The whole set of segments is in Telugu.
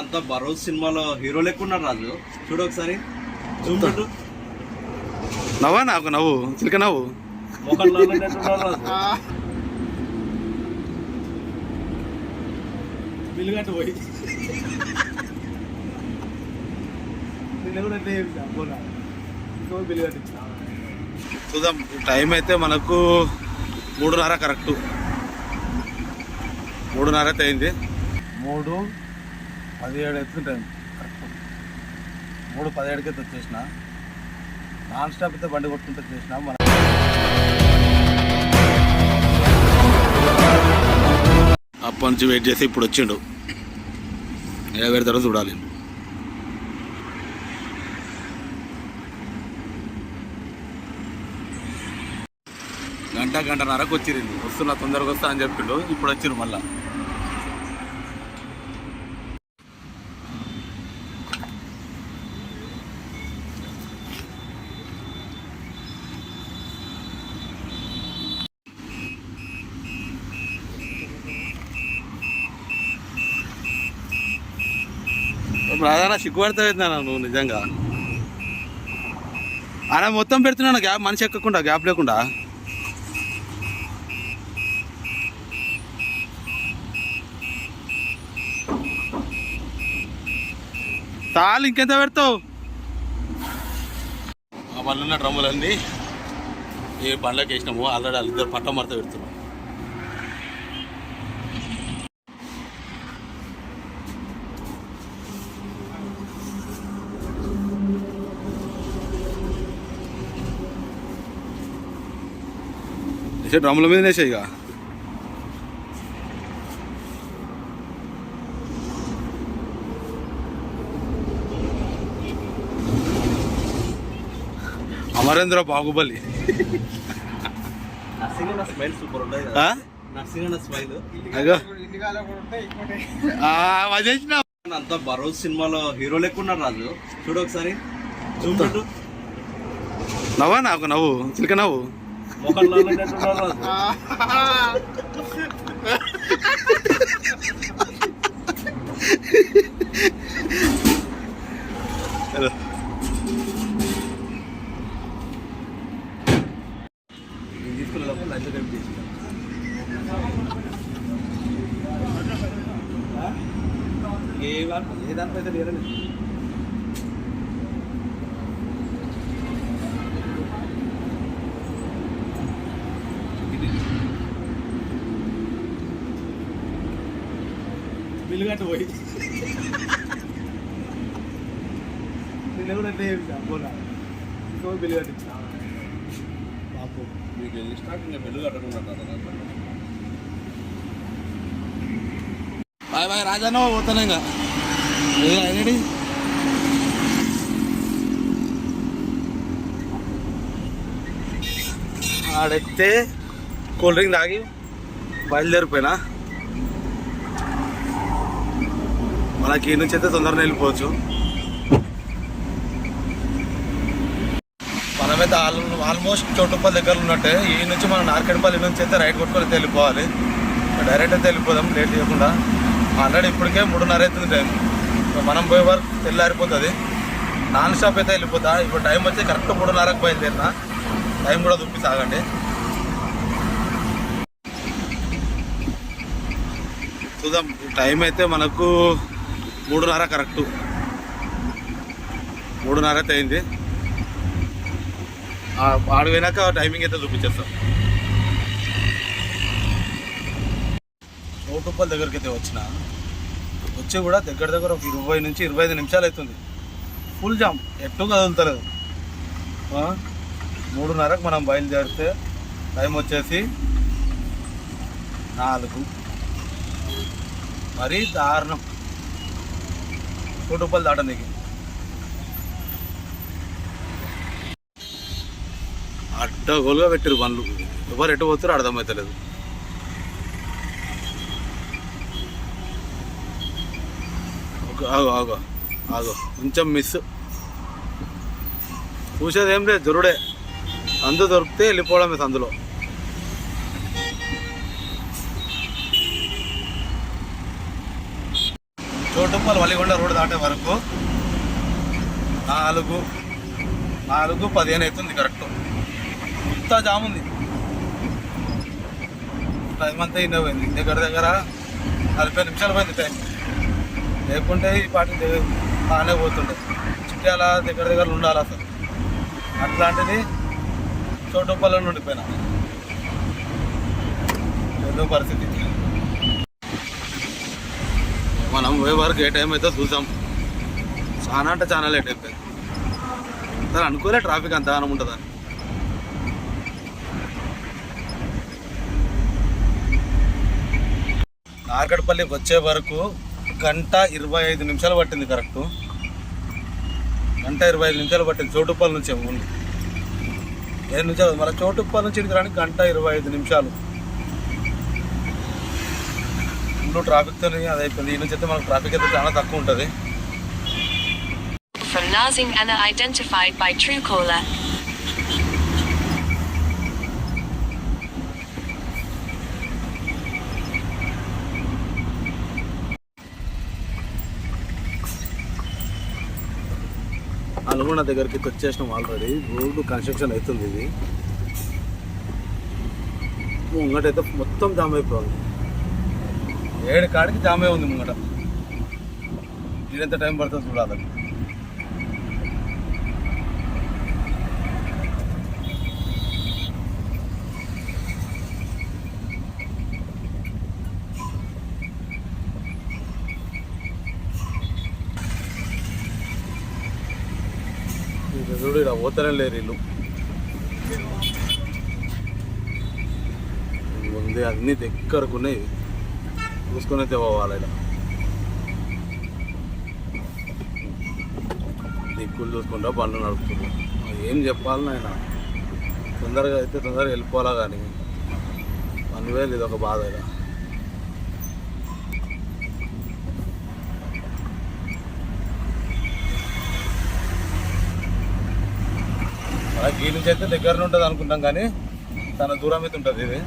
అంతా బరోజ్ సినిమాలో హీరో లెక్క ఉన్నారు రాజు. చూడు ఒకసారి. జూమ్ పెట్టు. నవ్వా నాకు నవ్వు? చిలక నవ్వు? ఉన్నట్టున్నారు రాజు. పోయి. కూడా పోనా ఇంకో బిల్లు చూద్దాం. టైం అయితే మనకు మూడున్నర కరెక్ట్. మూడున్నర అయితే అయింది. మూడు పదిహేడు ఎత్తుకుంటాను కరెక్ట్ మూడు పదిహేడుకి అయితే వచ్చేసిన నాన్ స్టాప్ అయితే బండి కొట్టుకుంటే చేసిన మన అప్పటి నుంచి వెయిట్ చేసి ఇప్పుడు వచ్చిండు. ఏ పెడతారో చూడాలి. గంట గంటన్నరకు వచ్చింది వస్తున్నా తొందరగా వస్తా అని చెప్పిండు. ఇప్పుడు వచ్చిండు మళ్ళీ. ప్రధాన సిగ్గుపడతా నువ్వు నిజంగా? ఆయన మొత్తం పెడుతున్నాను గ్యాప్ మనిషి ఎక్కకుండా గ్యాప్ లేకుండా. తాళ్ళు ఇంకెంత పెడతావు? ఆ ఉన్న డ్రమ్ములన్నీ ఏ బండ్లకి వేసినాము ఆల్రెడీ వాళ్ళిద్దరు పట్టం మరత పెడుతున్నాం వేసే డ్రమ్ముల మీద వేసే ఇక. అమరేంద్ర బాహుబలి. అంతా బరోజ్ సినిమాలో హీరో లెక్క ఉన్నారు రాజు. చూడు ఒకసారి. నవ్వా నాకు నవ్వు? చిలక నవ్వు? చేసిన. ఏ వా- ఏ దాంట్లో అయితే లేరని బిల్లు కట్టు పోయి. కూడా అట్లే చేసిన పోనా ఇంకో బిల్లు కట్టించిన పాపు మీకు స్టార్టింగ్ బెల్లు కట్టకుండా బాయ్ బాయ్ రాజానో పోతాను ఇంకా. రెడీ ఆడెత్తే కూల్ డ్రింక్ తాగి బయలుదేరిపోయినా. మనకి ఈ నుంచి అయితే తొందరగా వెళ్ళిపోవచ్చు మనమైతే ఆల్ ఆల్మోస్ట్ చోటుపల్లి దగ్గర ఉన్నట్టే ఈ నుంచి మనం నార్కెట్పల్లి నుంచి అయితే రైట్ కొట్టుకొని వెళ్ళిపోవాలి. డైరెక్ట్ అయితే వెళ్ళిపోదాం లేట్ చేయకుండా. ఆల్రెడీ ఇప్పటికే మూడున్నర అవుతుంది టైం మనం పోయే వరకు తెల్లారిపోతుంది. నాన్ స్టాప్ అయితే వెళ్ళిపోతా. ఇప్పుడు టైం వచ్చి కరెక్ట్ మూడున్నరకు బయలుదేరిన టైం కూడా దుప్పి సాగండి. చూద్దాం టైం అయితే మనకు మూడున్నర కరెక్టు. మూడున్నర అయితే అయింది. ఆడు పోయినాక టైమింగ్ అయితే చూపించేస్తాం. నోటుప్పల దగ్గరికి అయితే వచ్చిన వచ్చి కూడా దగ్గర దగ్గర ఒక ఇరవై నుంచి ఇరవై ఐదు నిమిషాలు అవుతుంది. ఫుల్ జామ్ ఎట్టు కదులుతలేదు. మూడున్నరకు మనం బయలుదేరితే టైం వచ్చేసి నాలుగు. మరీ దారుణం. చౌటుప్పల్ దాటనికి అడ్డగోలుగా పెట్టారు బండ్లు. ఎవరు ఎటు పోతారో అర్థమవుతలేదు ఒక- ఆగో ఆగో కొంచెం మిస్ చూసేది ఏం లేదు దొరుడే అందు దొరికితే వెళ్ళిపోవడమే అందులో చోటు చోటుప్పల్ వలిగొండ రోడ్డు దాటే వరకు నాలుగు నాలుగు పదిహేను అవుతుంది కరెక్ట్ ఇంత జామ్ ఉంది. టైం అంతా ఇన్న పోయింది. దగ్గర దగ్గర నలభై నిమిషాలు పోయింది టైం లేకుంటే ఈ పాటి బాగానే పోతుండే. చిట్యాల దగ్గర దగ్గర ఉండాలి అసలు. అట్లాంటిది చోటుప్పల్లో ఉండిపోయినా. ఏదో పరిస్థితి. మనం పోయే వరకు ఏ టైం అయితే చూసాం. చాలా అంటే చాలా లేట్ అయిపోయింది. అసలు అనుకోలే ట్రాఫిక్ అంత గానం ఉంటుందని. నార్కట్పల్లికి వచ్చే వరకు గంట ఇరవై ఐదు నిమిషాలు పట్టింది కరెక్ట్ గంట ఇరవై ఐదు నిమిషాలు పట్టింది. చోటుప్పల్ నుంచి ముందు. ఏడు నిమిషాలు మళ్ళీ చోటుప్పల్ నుంచి ఇక్కడికి గంట ఇరవై ఐదు నిమిషాలు. ఫుల్ ట్రాఫిక్తో అది అయిపోయింది ఈ నుంచి అయితే మనకు ట్రాఫిక్ అయితే చాలా తక్కువ ఉంటుంది. From Nazing Anna identified by Truecaller. Nalgonda దగ్గరికి వచ్చేసినాం ఆల్రెడీ రోడ్డు కన్స్ట్రక్షన్ అవుతుంది ఇది. ముంగటైతే మొత్తం జామ్ అయిపోయింది. ఏడు కాడికి జామే ఉంది ముంగట. ఇదెంత టైం పడుతుంది చూడాలి. చూడు ఇలా పోతనే లేరు ఇల్లు ఉంది అన్ని దగ్గరకు ఉన్నాయి చూసుకొని పోవాలి ఇలా దిక్కులు చూసుకుంటా బండ్లు నడుపుతున్నారు ఏం చెప్పాలి నాయన? తొందరగా అయితే తొందరగా వెళ్ళిపోవాలా కానీ? వన్ వేలు ఇది ఒక బాధ ఇలా ఈ నుంచి అయితే దగ్గర ఉంటుంది అనుకుంటాం కానీ చాలా దూరం అయితే ఉంటుంది ఇది.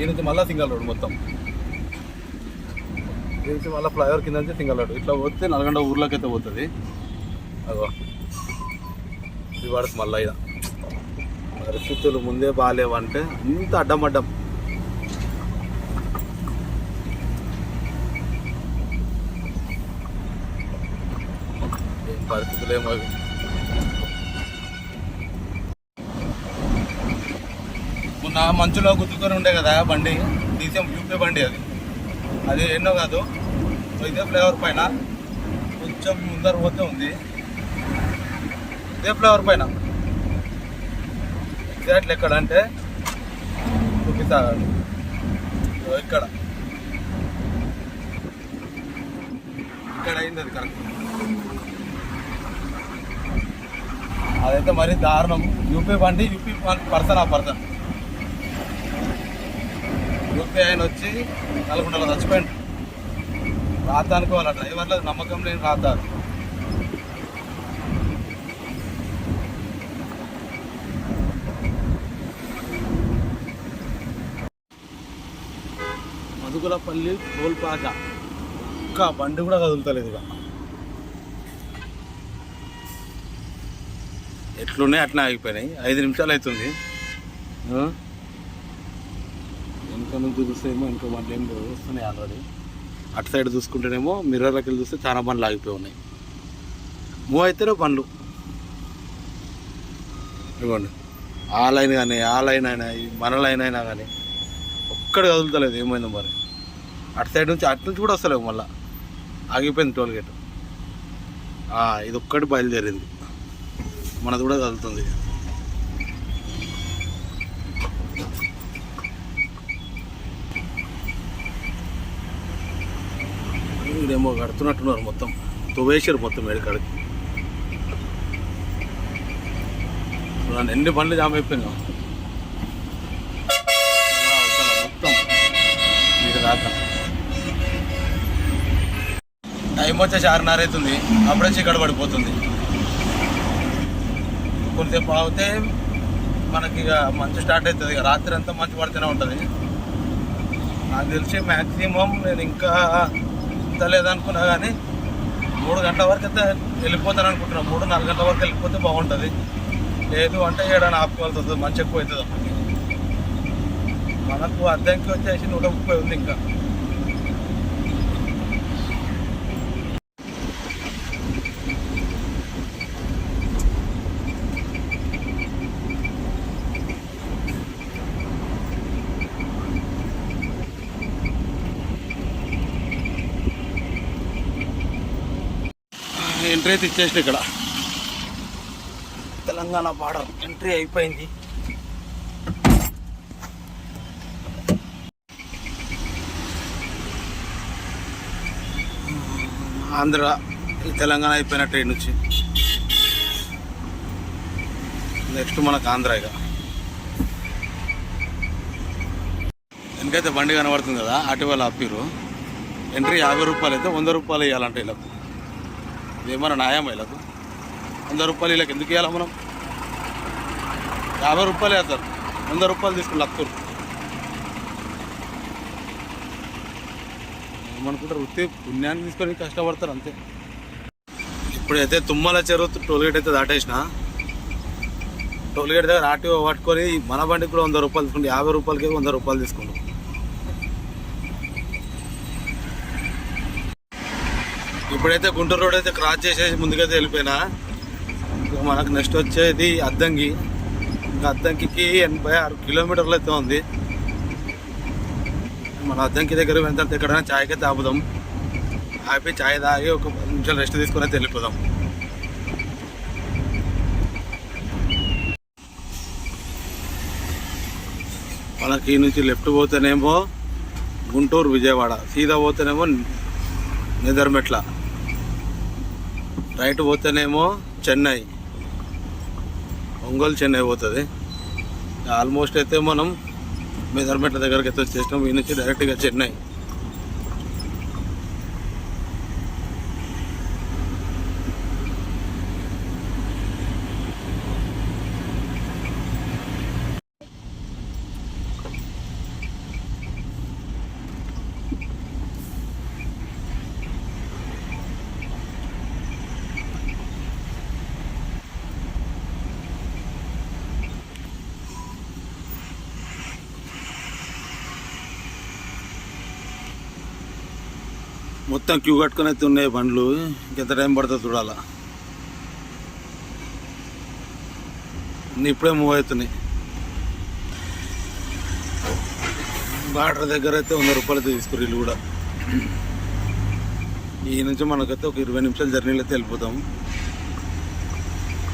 ఈ నుంచి మళ్ళీ సింగల్ రోడ్ మొత్తం. నుంచి మళ్ళీ ఫ్లైఓవర్ కింద నుంచి తింగలాడు. ఇట్లా పోతే నల్గొండ ఊర్లోకి అయితే పోతుంది. అగో. ఇది పడుతుంది మళ్ళీ ఇదా. పరిస్థితులు ముందే బాగాలేవంటే ఇంత అడ్డం అడ్డం పరిస్థితులు ఏమో మొన్న మంచులో గుర్తుకొని ఉండే కదా బండి? తీసాం యూపీ బండి అది. అది ఎన్నో కాదు. సో ఇదే ఫ్లేవర్ పైన. కొంచెం ముందర పోతే ఉంది. ఇదే ఫ్లేవర్ పైన. ఎగ్జాక్ట్లీ ఎక్కడ అంటే చూపిస్తా. ఇక్కడ. ఇక్కడ అయింది అది కరెక్ట్ అదైతే మరీ దారుణం. యూపీ బండి యూపీ పర్సన్ ఆ పర్సన్. చెప్పి ఆయన వచ్చి నల్గొండలో చచ్చిపోయింది రాత అనుకోవాలి డ్రైవర్ల నమ్మకం లేని రాత మధుకులపల్లి టోల్పాక ఒక్క బండి కూడా కదులుతలేదు ఇక. ఎట్లున్నాయి అట్లా ఆగిపోయినాయి. ఐదు నిమిషాలు అవుతుంది. వెనక నుంచి చూస్తేమో ఇంకో బండ్లు ఏం లేవు, వస్తున్నాయి ఆల్రెడీ అటు సైడ్ చూసుకుంటేనేమో మిర్రర్లకి వెళ్ళి చూస్తే చాలా బండ్లు ఆగిపోయి ఉన్నాయి. మూవ్ అయితేనే బండ్లు. ఇవ్వండి. ఆ లైన్ కానీ ఆ లైన్ అయినా మన లైన్ అయినా కానీ ఒక్కడ కదులుతలేదు. ఏమైందో మరి? అటు సైడ్ నుంచి అటు నుంచి కూడా వస్తలేవు మళ్ళీ. ఆగిపోయింది టోల్ గేట్ ఇది ఒక్కటి బయలుదేరింది. మనది కూడా కదులుతుంది. ఏమో కడుతున్నట్టున్నారు మొత్తం. తువేశారు మొత్తం ఏడుకాడికి. నన్ను ఎన్ని బండ్లు జామ్ అయిపోయినా మొత్తం. మీరు దాకా. టైం వచ్చేసి ఆరున్నర అవుతుంది. అప్పుడే చీకటి పడిపోతుంది. కొంతసేపు ఆగితే మనకి ఇక మంచు స్టార్ట్ అవుతుంది. ఇక రాత్రి అంతా మంచు పడుతూనే ఉంటుంది. నాకు తెలిసి మ్యాక్సిమం నేను ఇంకా ఇంత అనుకున్నా కానీ మూడు గంటల వరకు అయితే వెళ్ళిపోతాను అనుకుంటున్నాను మూడు నాలుగు గంటల వరకు వెళ్ళిపోతే బాగుంటుంది. లేదు అంటే ఏడైనా ఆపుకోవాల్సి వస్తుంది మంచి ఎక్కువ అవుతుంది. మనకు అద్దెంకి వచ్చేసి నూట ముప్పై ఉంది ఇంకా ఎంట్రీ అయితే ఇచ్చేసిన ఇక్కడ. తెలంగాణ బార్డర్ ఎంట్రీ అయిపోయింది. ఆంధ్ర తెలంగాణ అయిపోయిన ట్రైన్ నుంచి. నెక్స్ట్ మనకు ఆంధ్ర ఇక. ఎందుకైతే బండి కనబడుతుంది కదా అటు వాళ్ళు ఆపిరు ఎంట్రీ యాభై రూపాయలు అయితే వంద రూపాయలు ఇవ్వాలంటే వీళ్ళకు ఇదేమన్నా న్యాయం వీళ్ళకు? వంద రూపాయలు వీళ్ళకి ఎందుకు ఇవ్వాలి మనం? యాభై రూపాయలు వేస్తారు. వంద రూపాయలు తీసుకుని లక్కురు ఏమనుకుంటారు? వృత్తి పుణ్యాన్ని తీసుకొని కష్టపడతారు అంతే. ఇప్పుడైతే తుమ్మల చెరువు టోల్గేట్ అయితే దాటేసిన టోల్గేట్ దగ్గర ఆటో పట్టుకొని మన బండికి కూడా వంద రూపాయలు తీసుకుంటే యాభై రూపాయలకి వంద రూపాయలు తీసుకుంటాం ఇప్పుడైతే గుంటూరు రోడ్ అయితే క్రాస్ చేసేసి ముందుకైతే వెళ్ళిపోయినా. మనకు నెక్స్ట్ వచ్చేది అద్దంకి. ఇంకా అద్దంకి ఎనభై ఆరు కిలోమీటర్లు అయితే ఉంది. మన అద్దంకి దగ్గర వెళ్తే ఎక్కడైనా ఛాయ్కి అయితే ఆపుదాం. ఆపి ఛాయ్ తాగి ఒక పది నిమిషాలు రెస్ట్ తీసుకొని అయితే వెళ్ళిపోదాం. మనకి ఈ నుంచి లెఫ్ట్ పోతేనేమో గుంటూరు విజయవాడ. సీదా పోతేనేమో నిదర్మెట్ల. రైట్ పోతేనేమో చెన్నై. ఒంగోలు చెన్నై పోతుంది. ఆల్మోస్ట్ అయితే మనం మెదర్మెట్ల దగ్గరికి అయితే వచ్చేసినాం. ఈ నుంచి డైరెక్ట్గా చెన్నై. మొత్తం క్యూ కట్టుకొని అయితే ఉన్నాయి బండ్లు. ఇంకెంత టైం పడుతుంది చూడాలా. ఇప్పుడే మూవ్ అవుతున్నాయి. బార్డర్ దగ్గర అయితే వంద రూపాయలు అయితే తీసుకురు కూడా. ఈ నుంచి మనకైతే ఒక ఇరవై నిమిషాల జర్నీలో అయితే వెళ్ళిపోతాం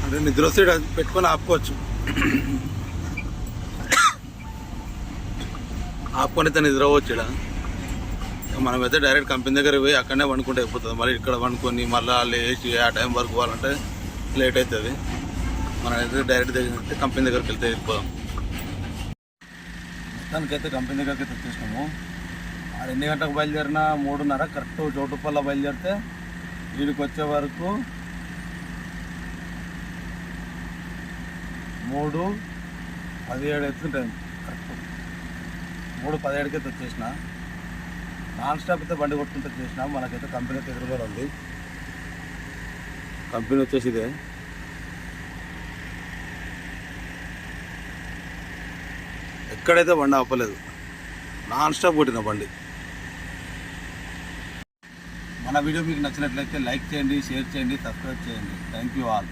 అంటే నిద్ర వస్తే పెట్టుకొని ఆపుకోవచ్చు. ఆపుకొని అయితే నిద్ర అవ్వచ్చు మనమైతే డైరెక్ట్ కంపెనీ దగ్గర పోయి అక్కడనే వండుకుంటే అయిపోతుంది. మళ్ళీ ఇక్కడ వండుకొని మళ్ళీ లేచి ఆ టైం వరకు పోవాలంటే లేట్ అవుతుంది మనం అయితే డైరెక్ట్ దగ్గర కంపెనీ దగ్గరికి వెళ్తే వెళ్ళిపోదాం. మొత్తానికైతే కంపెనీ దగ్గరికి అయితే వచ్చేసినాము. ఆడ ఎన్ని గంటలకు బయలుదేరినా మూడున్నర కరెక్ట్ చోటుపల్ల బయలుదేరితే వీడికి వచ్చే వరకు మూడు పదిహేడు ఎత్తున కరెక్ట్. మూడు పదిహేడుకి అయితే వచ్చేసిన. నాన్ స్టాప్ అయితే బండి కొట్టుకుంటూ వచ్చేసిన మనకైతే కంపెనీ అయితే ఎదురుగా ఉంది. కంపెనీ వచ్చేసి ఇదే. ఎక్కడైతే బండి ఆపలేదు నాన్ స్టాప్ కొట్టిన బండి. మన వీడియో మీకు నచ్చినట్లయితే లైక్ చేయండి షేర్ చేయండి సబ్స్క్రైబ్ చేయండి. Thank you all